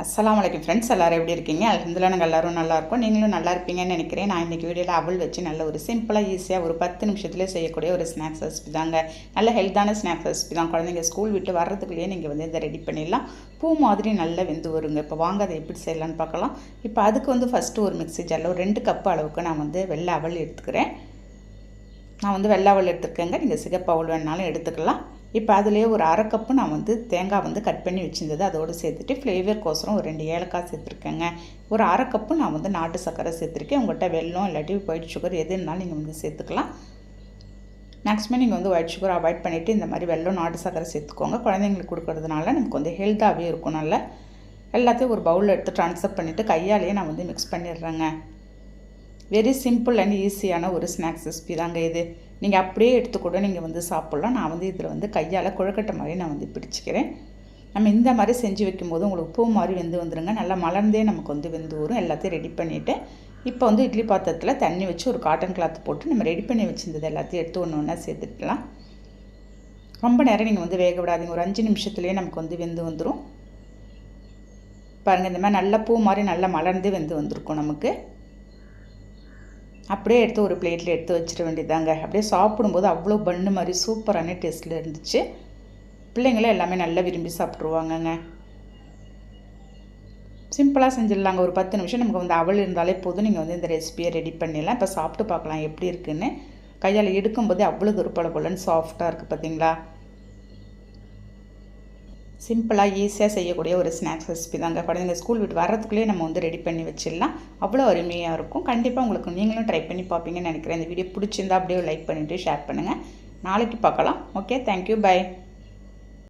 அஸ்லாம் அலைக்கும் ஃப்ரெண்ட்ஸ் எல்லோரும் எப்படி இருக்கீங்க? அலமதுல்லா நாங்கள் எல்லோரும் நல்லாயிருக்கும் நீங்களும் நல்லா இருப்பீங்கன்னு நினைக்கிறேன். நான் இன்றைக்கி வீடியோவில் அவல் வச்சு நல்ல ஒரு சிம்பிளாக ஈஸியாக ஒரு பத்து நிமிஷத்துலேயே செய்யக்கூடிய ஒரு ஸ்நாக்ஸ் ரெசிபி தாங்க. நல்ல ஹெல்த்தான ஸ்நாக்ஸ் ரெசிபி தான். குழந்தைங்க ஸ்கூல் விட்டு வர்றதுக்குள்ளேயே நீங்கள் வந்து இதை ரெடி பண்ணிடலாம். பூ மாதிரி நல்லா வெந்து வருங்க. இப்போ வாங்க அதை எப்படி செய்யலாம்னு பார்க்கலாம். இப்போ அதுக்கு வந்து ஃபஸ்ட்டு ஒரு மிக்ஸி ஜாரில் ஒரு ரெண்டு கப் அளவுக்கு நான் வந்து வெள்ளை அவல் எடுத்துக்கிறேன். நான் வந்து வெள்ளை அவல் எடுத்துருக்கேங்க நீங்கள் சிகப்பு அவள் வேணாலும் எடுத்துக்கலாம். இப்போ அதுலேயே ஒரு அரை கப்பு நான் வந்து தேங்காய் வந்து கட் பண்ணி வச்சுருந்தது. அதோடு சேர்த்துட்டு ஃப்ளேவர்க்கோசரம் ஒரு ரெண்டு ஏலக்காய் சேர்த்துருக்கேங்க. ஒரு அரை கப்பு நான் வந்து நாட்டு சர்க்கரை சேர்த்துருக்கேன். உங்கள்கிட்ட வெள்ளம் இல்லாட்டி ஒயிட் சுகர் எது இருந்தாலும் நீங்கள் வந்து சேர்த்துக்கலாம். மேக்ஸிமம் நீங்கள் வந்து ஒயிட் சுகர் அவாய்ட் பண்ணிவிட்டு இந்த மாதிரி வெல்லம் நாட்டு சர்க்கரை சேர்த்துக்கோங்க. குழந்தைங்களுக்கு கொடுக்கறதுனால நமக்கு வந்து ஹெல்த்தாகவே இருக்கும். நல்லா எல்லாத்தையும் ஒரு பவுலில் எடுத்து ட்ரான்ஸ்ஃபர் பண்ணிவிட்டு கையாலேயே நான் வந்து மிக்ஸ் பண்ணிடுறேங்க. வெரி சிம்பிள் அண்ட் ஈஸியான ஒரு ஸ்நாக்ஸ் ரெசிபி தாங்க இது. நீங்கள் அப்படியே எடுத்து கூட நீங்கள் வந்து சாப்பிட்லாம். நான் வந்து இதில் வந்து கையால் குழக்கட்டை மாதிரி நான் வந்து பிடிச்சிக்கிறேன். நம்ம இந்த மாதிரி செஞ்சு வைக்கும்போது உங்களுக்கு பூ மாதிரி வெந்து வந்துடுங்க நல்லா மலர்ந்தே நமக்கு வந்து வெந்து வரும். எல்லாத்தையும் ரெடி பண்ணிவிட்டு இப்போ வந்து இட்லி பாத்திரத்தில் தண்ணி வச்சு ஒரு காட்டன் கிளாத் போட்டு நம்ம ரெடி பண்ணி வச்சுருந்தது எல்லாத்தையும் எடுத்து ஒன்று ஒன்றா சேர்த்துக்கலாம். ரொம்ப நேரம் நீங்கள் வந்து வேக விடாதீங்க. ஒரு அஞ்சு நிமிஷத்துலேயே நமக்கு வந்து வெந்து வந்துடும் பாருங்கள் இந்த மாதிரி நல்ல பூ மாதிரி நல்லா மலர்ந்து வெந்து வந்திருக்கும் நமக்கு. அப்படியே எடுத்து ஒரு பிளேட்டில் எடுத்து வச்சிட வேண்டியதாங்க அப்படியே சாப்பிடும்போது அவ்வளோ பண்ணு மாதிரி சூப்பரான டேஸ்ட்டில் இருந்துச்சு. பிள்ளைங்களும் எல்லாமே நல்லா விரும்பி சாப்பிட்ருவாங்கங்க சிம்பிளாக செஞ்சிடலாங்க. ஒரு பத்து நிமிஷம் நமக்கு வந்து அவள் இருந்தாலே போதும். நீங்கள் வந்து இந்த ரெசிபியை ரெடி பண்ணிடலாம். இப்போ சாப்பிட்டு பார்க்கலாம் எப்படி இருக்குன்னு. கையால் எடுக்கும்போதே அவ்வளோ துருப்பல போலன்னு சாஃப்டாக இருக்குது பார்த்தீங்களா சிம்பிளாக ஈஸியாக செய்யக்கூடிய ஒரு ஸ்நாக்ஸ் ரெசிபி தாங்க. குழந்தைங்க ஸ்கூல் விட்டு வரதுக்குள்ளேயே நம்ம வந்து ரெடி பண்ணி வச்சிடலாம். அவ்வளோ அருமையாக இருக்கும். கண்டிப்பாக உங்களுக்கு நீங்களும் ட்ரை பண்ணி பார்ப்பீங்கன்னு நினைக்கிறேன். இந்த வீடியோ பிடிச்சிருந்தா அப்படியே லைக் பண்ணிவிட்டு ஷேர் பண்ணுங்கள் நாளைக்கு பார்க்கலாம். Okay thank you bye